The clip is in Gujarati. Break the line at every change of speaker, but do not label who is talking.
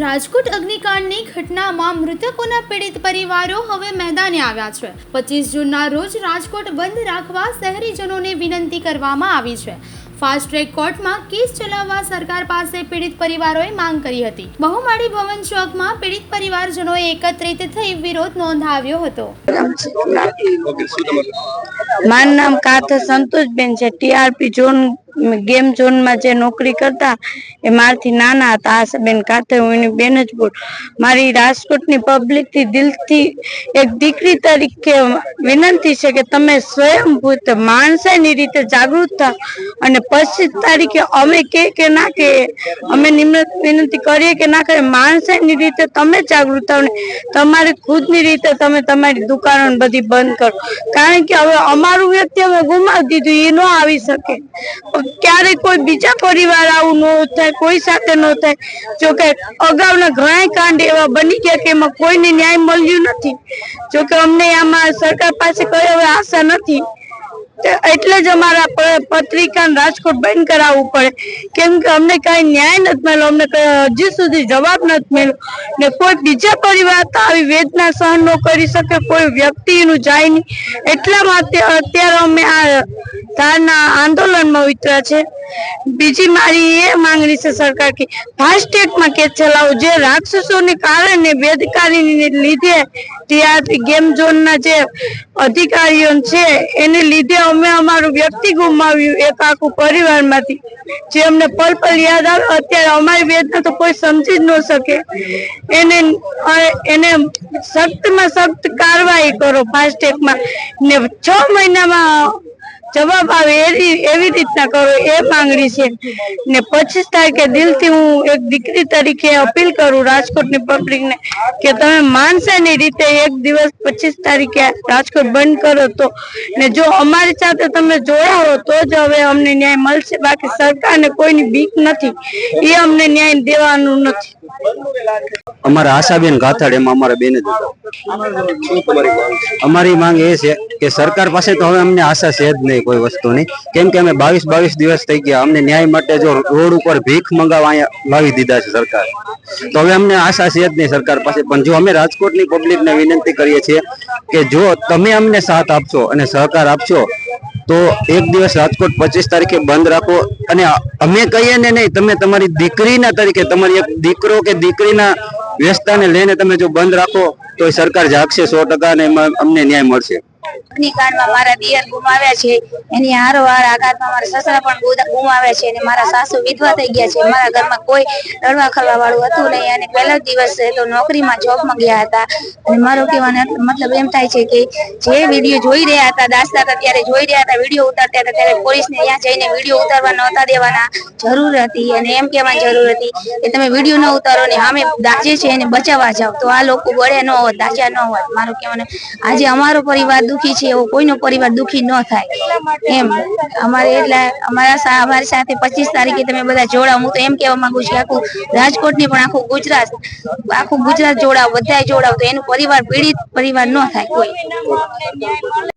રાજકોટ અગ્નિકાંડની ઘટનામાં મૃતકોના પીડિત પરિવારો હવે મેદાને આવ્યા છે. પચીસ જૂનના રોજ રાજકોટ બંધ રાખવા શહેરીજનોને વિનંતી કરવામાં આવી છે. ફાસ્ટ ટ્રેક કોર્ટમાં કેસ ચલાવવા સરકાર પાસે પીડિત પરિવારોએ માંગ કરી હતી. બહુમાળી ભવન ચોકમાં પીડિત પરિવારજનોએ એકત્રિત થઈ વિરોધ નોંધાવ્યો હતો.
મારું નામ કાથે સંતોષબેન છે. ટીઆરપી ઝોન, ગેમ ઝોનમાં જે નોકરી કરતા એ મારથી નાના હતા. આશાબેન કાથે હું એની બેન જ બોલ. મારી રાજકોટની પબ્લિકથી દિલથી એક દીકરી તરીકે વિનંતી છે કે તમે સ્વયંભૂત માણસાઈની રીતે જાગૃત થાવ અને પચીસ તારીખે અમે કે કે ના કે, અમે નિમ્રત વિનંતી કરીએ કે ના કરીએ, માણસાઈની રીતે તમે જાગૃત થાવ ને તમારી ખુદની રીતે તમે તમારી દુકાનો બધી બંધ કરો. કારણ કે હવે અમારું વ્યક્તિ અમે ગુમાવી દીધું એ ન આવી શકે. ક્યારેય કોઈ બીજા પરિવાર આવું ન થાય, કોઈ સાથે ન થાય. જો કે અગાઉના ઘણા કાંડ એવા બની ગયા કે એમાં કોઈને ન્યાય મળ્યું નથી. જો કે અમને આમાં સરકાર પાસે કઈ હવે આશા નથી. એટલે જ અમારા પત્રિકા રાજકોટ બંધ કરાવવું પડે. કેમ કે અમને કઈ ન્યાય નથી મળ્યો, અમને હજી સુધી જવાબ નથી મળ્યો. ને કોઈ બીજા પરિવાર તો આવી વેદના સહન ન કરી શકે, કોઈ વ્યક્તિનું જાય નહીં. એટલા માટે અત્યારે અમે આ ધારના આંદોલનમાં ઉતર્યા છે. બીજી મારી એ માંગણી છે સરકાર કે ફાસ્ટેગમાં કેસ ચલાવો. જે રાક્ષસોને કારણે બેદકારીને લીધે ટીઆરપી ગેમ ઝોનના જે અધિકારીઓ છે, એને લીધે અમે અમારું વ્યક્તિ ગુમાવ્યું એક આખું પરિવારમાંથી. જે અમને પલ પલ યાદ આવે, અત્યારે અમારી વેદના તો કોઈ સમજી જ ન શકે. એને એને સખ્તમાં સખ્ત કાર્યવાહી કરો ફાસ્ટેગમાં ને છ મહિનામાં જવાબ આવે એવી એવી રીતના કરો, એ માંગણી છે. ને પચીસ તારીખે દિલથી હું એક દીકરી તરીકે અપીલ કરું રાજકોટની પબ્લિકને કે તમે માનસાની રીતે એક દિવસ પચીસ તારીખે રાજકોટ બંધ કરો તો. ને જો અમારી સાથે તમે જોયા હો, તો જ હવે અમને ન્યાય મળશે. બાકી સરકારને કોઈની બીક નથી. એ અમને ન્યાય દેવાનું નથી.
અમારા આશાબેન ગાથડ એમાં અમારા બેન જ અમારી માંગ એ છે કે સરકાર પાસે તો હવે અમને આશા છે જ નહીં. કોઈ વસ્તુની કેમ કે અમે બાવીસ બાવીસ દિવસ થઈ ગયા. અમને ન્યાય માટે જો રોડ ઉપર ભીખ મંગાવવા અહીંયા લાવી દીધા છે સરકાર. તો હવે અમને આશા છે જ નહીં સરકાર પાસે. પણ જો અમે રાજકોટની પબ્લિકને વિનંતી કરીએ છીએ કે જો તમે અમને સાથ આપશો અને સહકાર આપશો, તો એક દિવસ રાજકોટ પચીસ તારીખે બંધ રાખો. અને અમે કહીએ ને નહીં, તમે તમારી દીકરીના તરીકે, તમારી એક દીકરો કે દીકરીના વ્યસ્તાને લઈને તમે જો બંધ રાખો, તો સરકાર જાગશે સો ટકા અને એમાં અમને ન્યાય મળશે.
મતલબ એમ થાય છે કે જે વીડિયો જોઈ રહ્યા હતા દાસતા હતા ત્યારે જોઈ રહ્યા હતા, વીડિયો ઉતારતા હતા, ત્યારે પોલીસને ત્યાં જઈને વીડિયો ઉતારવા નહોતા દેવાના. જરૂર હતી અને એમ કહેવાની જરૂર હતી કે તમે વીડિયો ન ઉતારો ને અમે દાજે છે એને બચાવવા જાવ તો આ લોકો બળે ન હોત, દાજ્યા ન હોત. મારું કેવાનું આજે અમારો પરિવાર દુખી છે એવો કોઈનો પરિવાર દુખી ન થાય. એમ. અમારે એટલે અમારા અમારી સાથે પચીસ તારીખે તમે બધા જોડાવ હું તો એમ કહેવા માંગુ છું કે આખું રાજકોટ પણ આખું ગુજરાત આખું ગુજરાત જોડાવ બધા જોડાવ તો એનું પરિવાર, પીડિત પરિવાર ન થાય કોઈ.